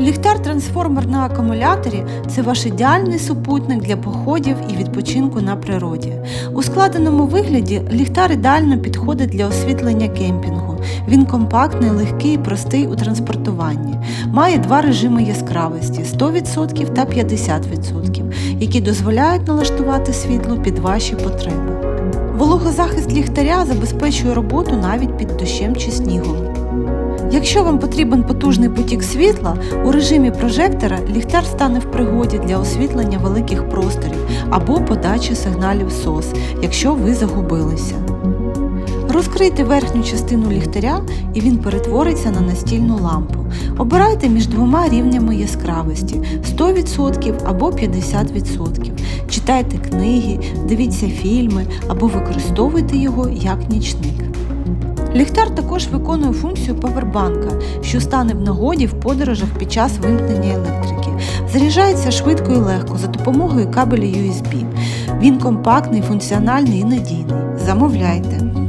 Ліхтар-трансформер на акумуляторі це ваш ідеальний супутник для походів і відпочинку на природі. У складеному вигляді ліхтар ідеально підходить для освітлення кемпінгу. Він компактний, легкий і простий у транспортуванні. Має два режими яскравості 100% та 50%, які дозволяють налаштувати світло під ваші потреби. Вологозахист ліхтаря забезпечує роботу навіть під дощем чи снігом. Якщо вам потрібен потужний потік світла, у режимі прожектора ліхтар стане в пригоді для освітлення великих просторів або подачі сигналів СОС, якщо ви загубилися. Розкрийте верхню частину ліхтаря і він перетвориться на настільну лампу. Обирайте між двома рівнями яскравості 100% або 50%. Читайте книги, дивіться фільми або використовуйте його як нічник. Ліхтар також виконує функцію павербанка, що стане в нагоді в подорожах під час вимкнення електрики. Заряджається швидко і легко за допомогою кабелю USB. Він компактний, функціональний і надійний. Замовляйте!